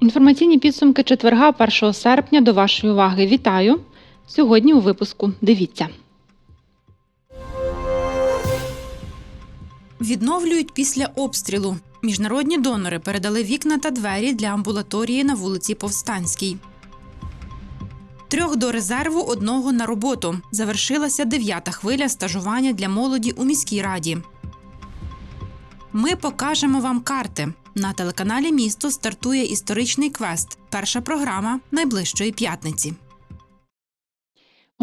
Інформаційні підсумки четверга 1 серпня до вашої уваги. Вітаю! Сьогодні у випуску. Дивіться. Відновлюють після обстрілу. Міжнародні донори передали вікна та двері для амбулаторії на вулиці Повстанській. Трьох до резерву, одного на роботу. Завершилася дев'ята хвиля стажування для молоді у міській раді. Ми покажемо вам карти. На телеканалі Місто стартує історичний квест. Перша програма найближчої п'ятниці.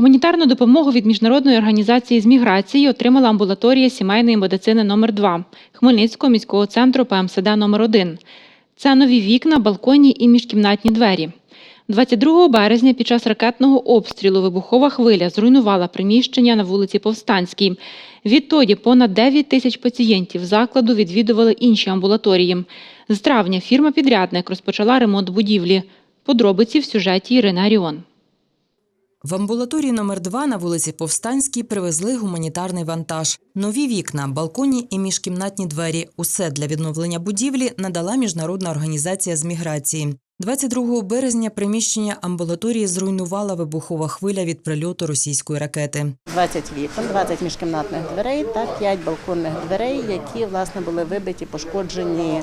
Гуманітарну допомогу від міжнародної організації з міграції отримала амбулаторія сімейної медицини номер 2 Хмельницького міського центру ПМСД номер 1 Це нові вікна, балконні і міжкімнатні двері. 22 березня під час ракетного обстрілу вибухова хвиля зруйнувала приміщення на вулиці Повстанській. Відтоді понад 9 тисяч пацієнтів закладу відвідували інші амбулаторії. З травня фірма-підрядник розпочала ремонт будівлі. Подробиці в сюжеті Ірина Аріон. В амбулаторії номер 2 на вулиці Повстанській привезли гуманітарний вантаж. Нові вікна, балконі і міжкімнатні двері. Усе для відновлення будівлі надала міжнародна організація з міграції. 22 березня приміщення амбулаторії зруйнувала вибухова хвиля від прильоту російської ракети. 20 вікон, 20 міжкімнатних дверей та 5 балконних дверей, які власне були вибиті, пошкоджені,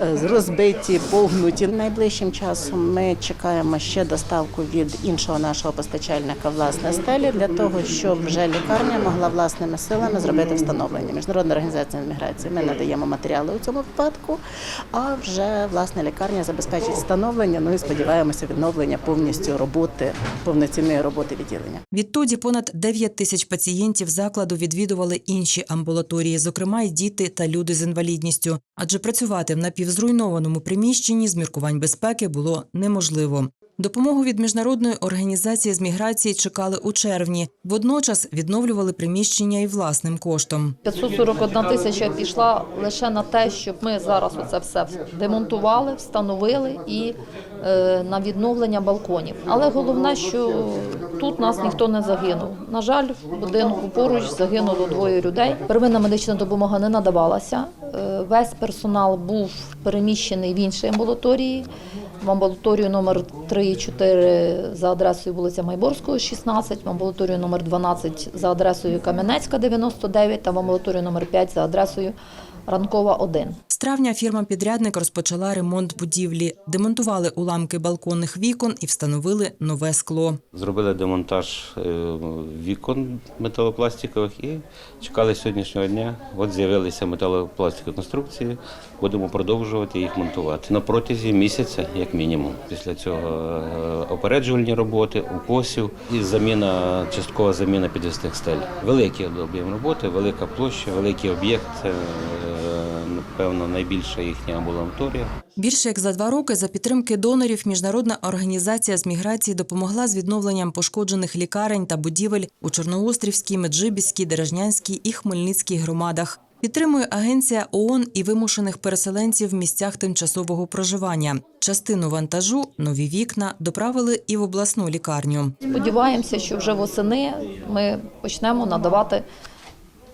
е, розбиті, погнуті. Найближчим часом ми чекаємо ще доставку від іншого нашого постачальника власне стелі для того, щоб вже лікарня могла власними силами зробити встановлення. Міжнародна організація міграції. Ми надаємо матеріали у цьому випадку, а вже власне лікарня забезпечить встановлення. Ну і сподіваємося, відновлення повністю роботи, повноцінної роботи відділення. Відтоді понад 9 тисяч пацієнтів закладу відвідували інші амбулаторії, зокрема й діти та люди з інвалідністю. Адже працювати в напівзруйнованому приміщенні з міркувань безпеки було неможливо. Допомогу від міжнародної організації з міграції чекали у червні. Водночас відновлювали приміщення і власним коштом. 541 тисяча пішла лише на те, щоб ми зараз оце все демонтували, встановили і е, на відновлення балконів. Але головне, що тут нас ніхто не загинув. На жаль, в будинку поруч загинуло двоє людей. Первинна медична допомога не надавалася. Е, Весь персонал був переміщений в інші амбулаторії. В амбулаторію номер 3 і 4 за адресою вулиця Майборського, 16, в амбулаторію номер 12 за адресою Кам'янецька, 99 та в амбулаторію номер 5 за адресою Ранкова, 1. Травня фірма-підрядник розпочала ремонт будівлі, демонтували уламки балконних вікон і встановили нове скло. Зробили демонтаж е, вікон металопластикових і чекали сьогоднішнього дня. От з'явилися металопластикові конструкції. Будемо продовжувати їх монтувати на протязі місяця, як мінімум. Після цього е, опереджувальні роботи, укосів і заміна, часткова заміна підвісних стель. Великий об'єм роботи, велика площа, великий об'єкт. Напевно, найбільша їхня амбулаторія. Більше як за два роки за підтримки донорів міжнародна організація з міграції допомогла з відновленням пошкоджених лікарень та будівель у Чорноострівській, Меджибіській, Дережнянській і Хмельницькій громадах. Підтримує агенція ООН і вимушених переселенців в місцях тимчасового проживання. Частину вантажу, нові вікна доправили і в обласну лікарню. Сподіваємося, що вже восени ми почнемо надавати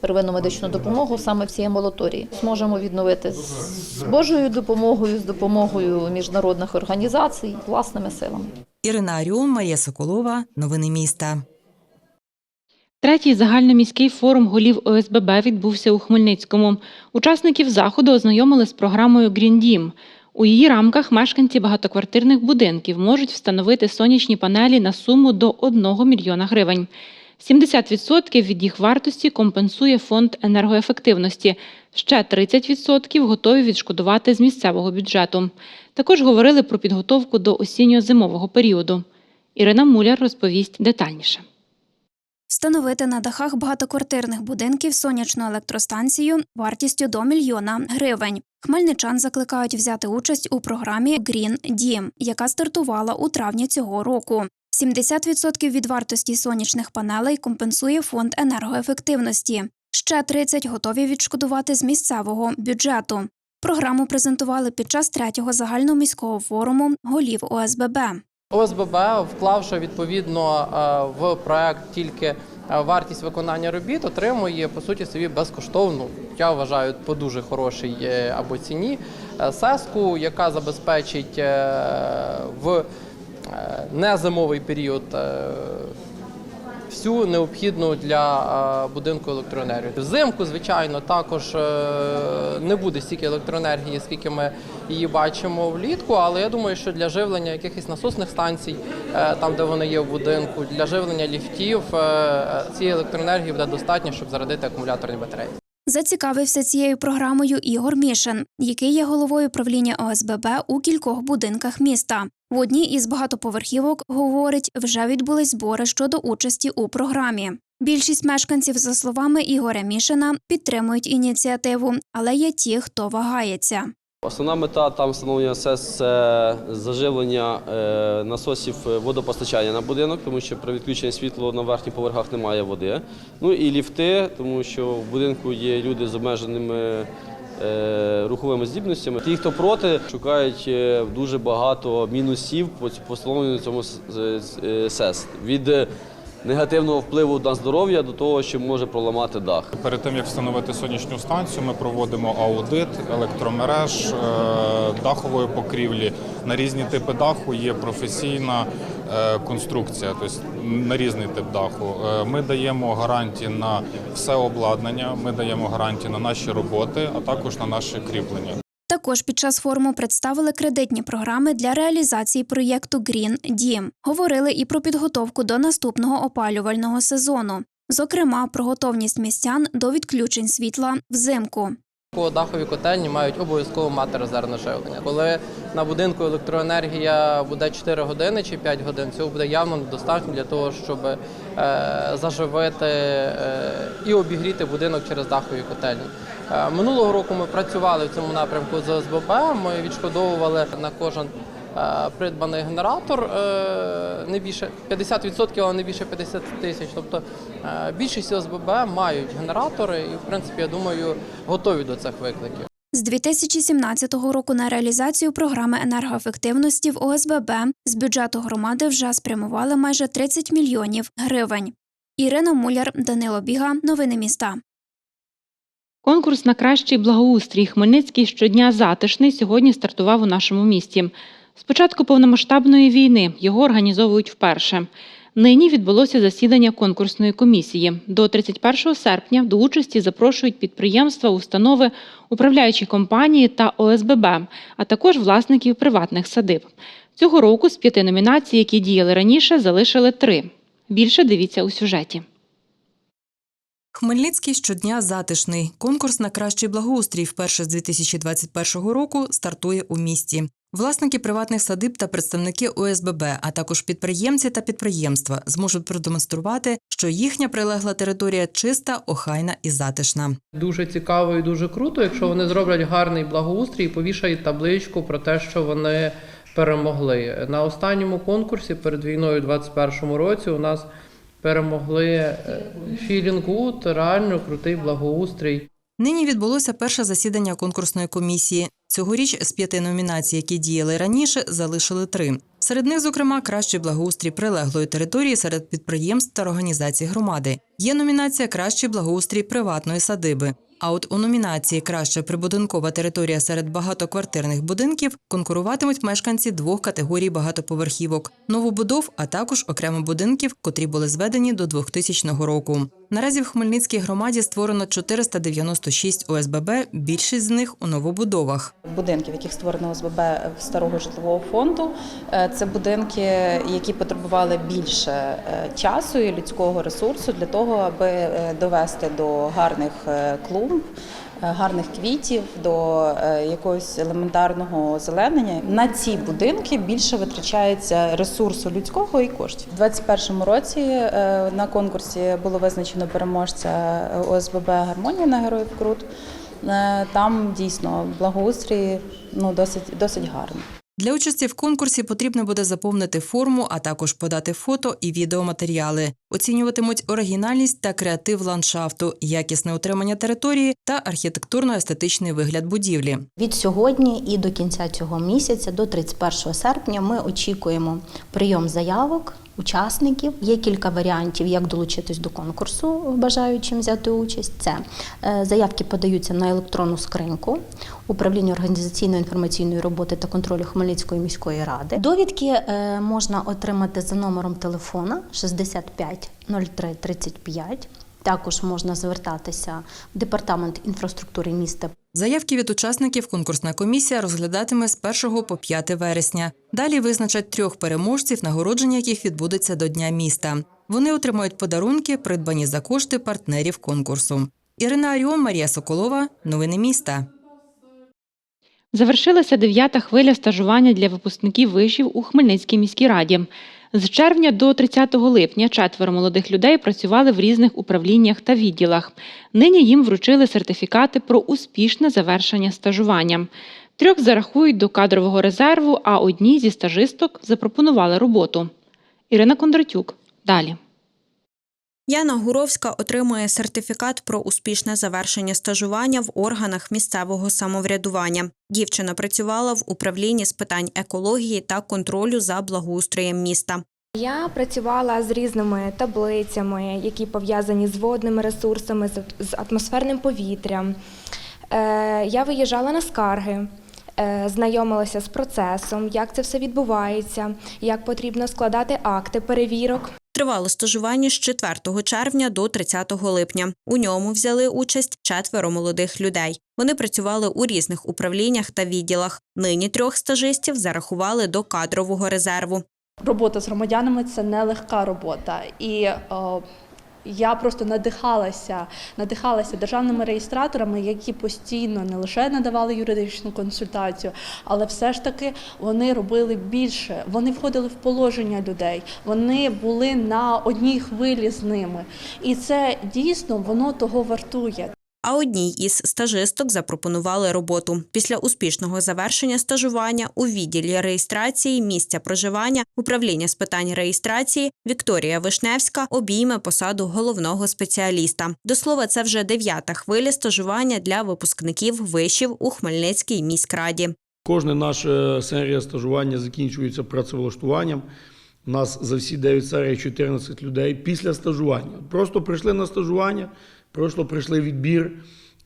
первинну медичну допомогу саме в цій амбулаторії. Зможемо відновити з Божою допомогою, з допомогою міжнародних організацій, власними силами. Ірина Аріон, Марія Соколова. Новини міста. Третій загальноміський форум голів ОСББ відбувся у Хмельницькому. Учасників заходу ознайомили з програмою «Грін Дім». У її рамках мешканці багатоквартирних будинків можуть встановити сонячні панелі на суму до 1 мільйона гривень. 70% від їх вартості компенсує фонд енергоефективності. Ще 30% готові відшкодувати з місцевого бюджету. Також говорили про підготовку до осінньо-зимового періоду. Ірина Муляр розповість детальніше. Встановити на дахах багатоквартирних будинків сонячну електростанцію вартістю до мільйона гривень. Хмельничан закликають взяти участь у програмі Green Дім, яка стартувала у травні цього року. 70% від вартості сонячних панелей компенсує фонд енергоефективності. Ще 30 готові відшкодувати з місцевого бюджету. Програму презентували під час третього загальноміського форуму голів ОСББ. ОСББ, вклавши відповідно е, в проект тільки е, вартість виконання робіт, отримує по суті собі безкоштовну. Я вважаю по дуже хорошій е, або ціні сеску, яка забезпечить в е, незимовий період. е, Всю необхідну для е, будинку електроенергію. Взимку, звичайно, також не буде стільки електроенергії, скільки ми її бачимо влітку. Але я думаю, що для живлення якихось насосних станцій, там де вони є в будинку, для живлення ліфтів цієї електроенергії буде достатньо, щоб зарядити акумуляторні батареї. Зацікавився цією програмою Ігор Мішин, який є головою правління ОСББ у кількох будинках міста. В одній із багатоповерхівок, говорить, вже відбулись збори щодо участі у програмі. Більшість мешканців, за словами Ігоря Мішина, підтримують ініціативу, але є ті, хто вагається. Основна мета там встановлення СЕС – це заживлення е, насосів водопостачання на будинок, тому що при відключенні світла на верхніх поверхах немає води. Ну і ліфти, тому що в будинку є люди з обмеженими е, руховими здібностями. Ті, хто проти, шукають е, дуже багато мінусів по ць- цьому е, СЕС. Від е, негативного впливу на здоров'я до того, що може проламати дах. Перед тим як встановити сонячну станцію, ми проводимо аудит електромереж, е, дахової покрівлі. На різні типи даху є професійна е, конструкція, тобто на різний тип даху. Е, Ми даємо гарантії на все обладнання, ми даємо гарантії на наші роботи, а також на наші кріплення. Також під час форуму представили кредитні програми для реалізації проєкту Green Дім. Говорили і про підготовку до наступного опалювального сезону, зокрема про готовність містян до відключень світла взимку. Дахові котельні мають обов'язково мати резервне живлення. Коли на будинку електроенергія буде 4 години чи 5 годин, цього буде явно недостатньо для того, щоб е, заживити е, і обігріти будинок через дахові котельні. Е, минулого року ми працювали в цьому напрямку з ОСББ. Ми відшкодовували на кожен придбаний генератор е, не більше 50%, але не більше 50 тисяч. Тобто е, більшість ОСББ мають генератори і, в принципі, я думаю, готові до цих викликів. З 2017 року на реалізацію програми енергоефективності в ОСББ з бюджету громади вже спрямували майже 30 мільйонів гривень. Ірина Муляр, Данило Біга. Новини міста. Конкурс на кращий благоустрій Хмельницький щодня затишний сьогодні стартував у нашому місті. З початку повномасштабної війни його організовують вперше. Нині відбулося засідання конкурсної комісії. До 31 серпня до участі запрошують підприємства, установи, управляючі компанії та ОСББ, а також власників приватних садиб. Цього року з п'яти номінацій, які діяли раніше, залишили три. Більше дивіться у сюжеті. Хмельницький щодня затишний. Конкурс на кращий благоустрій вперше з 2021 року стартує у місті. Власники приватних садиб та представники ОСББ, а також підприємці та підприємства зможуть продемонструвати, що їхня прилегла територія чиста, охайна і затишна. Дуже цікаво і дуже круто, якщо вони зроблять гарний благоустрій і повішають табличку про те, що вони перемогли. На останньому конкурсі перед війною у 2021 році у нас перемогли е, Feeling Good, реально крутий благоустрій. Нині відбулося перше засідання конкурсної комісії. Цьогоріч з п'яти номінацій, які діяли раніше, залишили три. Серед них, зокрема, кращий благоустрій прилеглої території серед підприємств та організацій громади. Є номінація Кращий благоустрій приватної садиби. А от у номінації Краща прибудинкова територія серед багатоквартирних будинків конкуруватимуть мешканці двох категорій багатоповерхівок новобудов, а також окремо будинків, котрі були зведені до 2000 року. Наразі в Хмельницькій громаді створено 496 ОСББ, більшість з них у новобудовах. будинків, яких створено ОСББ старого житлового фонду. Е, Це будинки, які потребували більше е, часу і людського ресурсу для того, аби е, довести до гарних е, клумб. е, Гарних квітів до е, якогось елементарного озеленення на ці будинки більше витрачається ресурсу людського і коштів. У 2021 році е, на конкурсі було визначено переможця ОСББ Гармонія на Героїв Крут. Там дійсно благоустрій ну досить досить гарний. Для участі в конкурсі потрібно буде заповнити форму, а також подати фото і відеоматеріали. Оцінюватимуть оригінальність та креатив ландшафту, якісне утримання території та архітектурно-естетичний вигляд будівлі. Від сьогодні і до кінця цього місяця, до 31 серпня, ми очікуємо прийом заявок учасників. Є кілька варіантів, як долучитись до конкурсу, бажаючим взяти участь. Це е, заявки подаються на електронну скриньку управління організаційної інформаційної роботи та контролю Хмельницької міської ради. Довідки е, можна отримати за номером телефона 65 03 35. Також можна звертатися в департамент інфраструктури міста Заявки від учасників конкурсна комісія розглядатиме з 1 по 5 вересня. Далі визначать трьох переможців, нагородження яких відбудеться до Дня міста. Вони отримають подарунки, придбані за кошти партнерів конкурсу. Ірина Аріон, Марія Соколова. Новини міста. Завершилася дев'ята хвиля стажування для випускників вишів у Хмельницькій міській раді. З червня до 30 липня четверо молодих людей працювали в різних управліннях та відділах. Нині їм вручили сертифікати про успішне завершення стажування. Трьох зарахують до кадрового резерву, а одній зі стажисток запропонували роботу. Ірина Кондратюк. Далі. Яна Гуровська отримує сертифікат про успішне завершення стажування в органах місцевого самоврядування. Дівчина працювала в управлінні з питань екології та контролю за благоустроєм міста. Я працювала з різними таблицями, які пов'язані з водними ресурсами, з- атмосферним повітрям. Е, Я виїжджала на скарги, е, знайомилася з процесом, як це все відбувається, як потрібно складати акти перевірок. Тривало стажування з 4 червня до 30 липня. У ньому взяли участь четверо молодих людей. Вони працювали у різних управліннях та відділах. Нині трьох стажистів зарахували до кадрового резерву. Робота з громадянами це нелегка робота. І е, я просто надихалася, надихалася державними реєстраторами, які постійно не лише надавали юридичну консультацію, але все ж таки вони робили більше. Вони входили в положення людей, вони були на одній хвилі з ними. І це дійсно воно того вартує. А одній із стажисток запропонували роботу. Після успішного завершення стажування у відділі реєстрації місця проживання управління з питань реєстрації Вікторія Вишневська обійме посаду головного спеціаліста. До слова, це вже дев'ята хвиля стажування для випускників вишів у Хмельницькій міськраді. Кожна наша серія стажування закінчується працевлаштуванням. У нас за всі 9 серій 14 людей після стажування. Просто прийшли на стажування, просто прийшли відбір,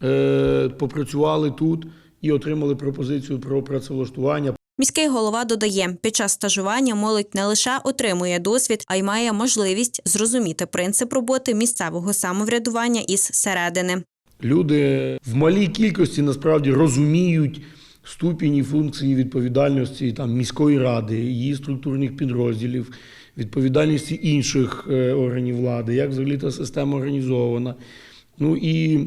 е, попрацювали тут і отримали пропозицію про працевлаштування. Міський голова додає, під час стажування молодь не лише отримує досвід, а й має можливість зрозуміти принцип роботи місцевого самоврядування із середини. Люди в малій кількості насправді розуміють ступінь і функції відповідальності там, міської ради, її структурних підрозділів, відповідальності інших е, органів влади, як взагалі та система організована. Ну і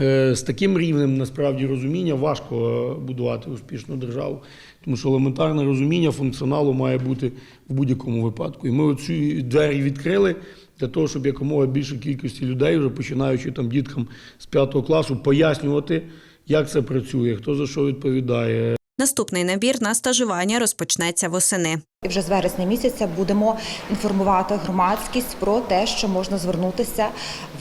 е, з таким рівнем насправді розуміння важко е, будувати успішну державу, тому що елементарне розуміння функціоналу має бути в будь-якому випадку. І ми оці двері відкрили для того, щоб якомога більше кількості людей, вже починаючи там діткам з п'ятого класу, пояснювати, як це працює, хто за що відповідає. Наступний набір на стажування розпочнеться восени. І вже з вересня місяця будемо інформувати громадськість про те, що можна звернутися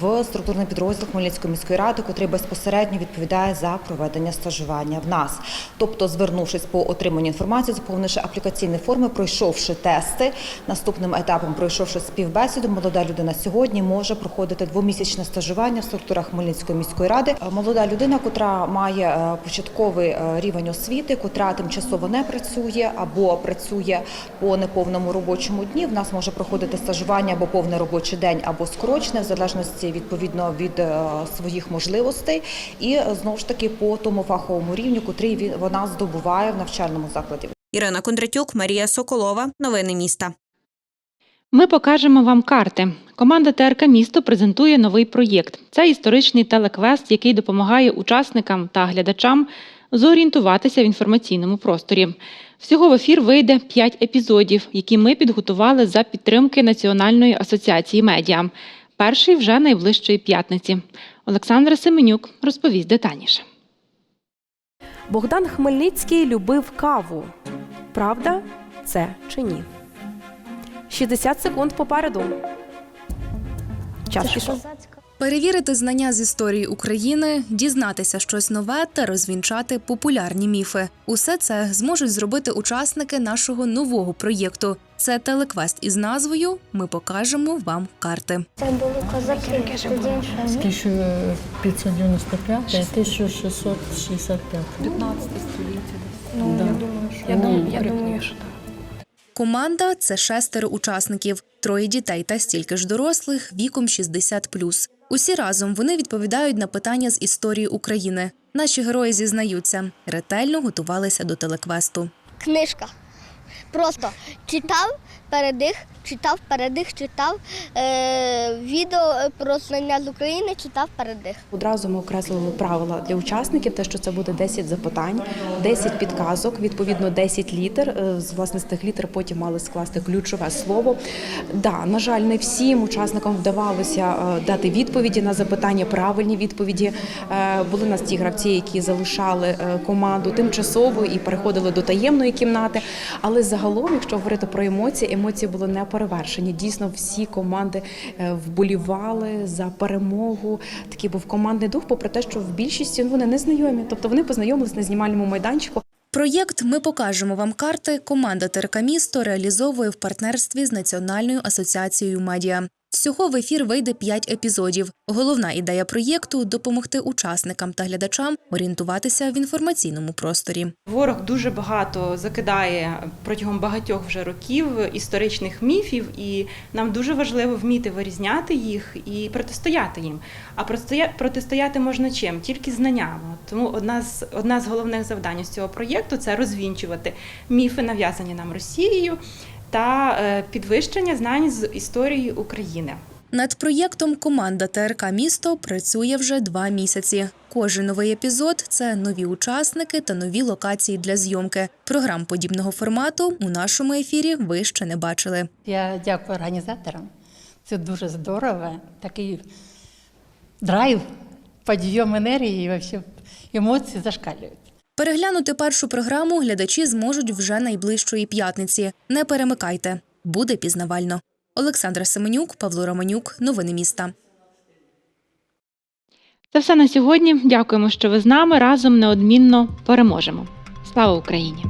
в структурний підрозділ Хмельницької міської ради, котрий безпосередньо відповідає за проведення стажування в нас. Тобто, звернувшись по отриманню інформації, заповнивши аплікаційні форми, пройшовши тести, наступним етапом, пройшовши співбесіду, молода людина сьогодні може проходити двомісячне стажування в структурах Хмельницької міської ради. Молода людина, котра має е, початковий е, рівень освіти, котра тимчасово не працює або працює по неповному робочому дні. В нас може проходити стажування або повний робочий день, або скорочене, в залежності відповідно від е, своїх можливостей, і е, знову ж таки по тому фаховому рівню, котрий він- вона здобуває в навчальному закладі. Ірина Кондратюк, Марія Соколова. Новини міста. Ми покажемо вам карти. Команда ТРК місто презентує новий проєкт. Це історичний телеквест, який допомагає учасникам та глядачам зорієнтуватися в інформаційному просторі. Всього в ефір вийде 5 епізодів, які ми підготували за підтримки Національної асоціації медіа. Перший вже найближчої п'ятниці. Олександра Семенюк розповість детальніше. Богдан Хмельницький любив каву. Правда це чи ні? 60 секунд попереду. Час пішов. Перевірити знання з історії України, дізнатися щось нове та розвінчати популярні міфи. Усе це зможуть зробити учасники нашого нового проєкту. Це телеквест із назвою Ми покажемо вам карти. Це були козаки. З 1595 1665. 15 століття. Ну, Да. я думаю, що Я ну, думаю, я думаю, що Команда це шестеро учасників, троє дітей та стільки ж дорослих віком 60+. Усі разом вони відповідають на питання з історії України. Наші герої зізнаються, ретельно готувалися до телеквесту. Книжка. Просто читав передих, читав передих, читав е, відео про знання з України, читав передих. Одразу ми окреслили правила для учасників, те, що це буде 10 запитань, 10 підказок, відповідно 10 літер. Е, З власне з тих літер потім мали скласти ключове слово. Да, на жаль, не всім учасникам вдавалося е, дати відповіді на запитання, правильні відповіді. Е, Були нас ті гравці, які залишали команду тимчасово і переходили до таємної кімнати. Але загалом, якщо говорити про емоції, емоції були не перевершені. Дійсно, всі команди е, вболівали за перемогу. Такий був командний дух, попри те, що в більшості вони не знайомі, тобто вони познайомились на знімальному майданчику. Проєкт Ми покажемо вам карти. Команда «Теркамісто» реалізовує в партнерстві з Національною асоціацією медіа. Всього в ефір вийде 5 епізодів. Головна ідея проєкту допомогти учасникам та глядачам орієнтуватися в інформаційному просторі. Ворог дуже багато закидає протягом багатьох вже років історичних міфів, і нам дуже важливо вміти вирізняти їх і протистояти їм. А протистоя- протистояти можна чим? Тільки знаннями. Тому одна з одна з головних завдань з цього проєкту це розвінчувати міфи, нав'язані нам Росією, та е, підвищення знань з історії України. Над проєктом команда ТРК місто працює вже два місяці. Кожен новий епізод це нові учасники та нові локації для зйомки. Програм подібного формату у нашому ефірі ви ще не бачили. Я дякую організаторам. Це дуже здорово. Такий драйв, підйом енергії, емоції зашкалюють. Переглянути першу програму глядачі зможуть вже найближчої п'ятниці. Не перемикайте, буде пізнавально. Олександра Семенюк, Павло Романюк. Новини міста. Це все на сьогодні. Дякуємо, що ви з нами. Разом неодмінно переможемо. Слава Україні!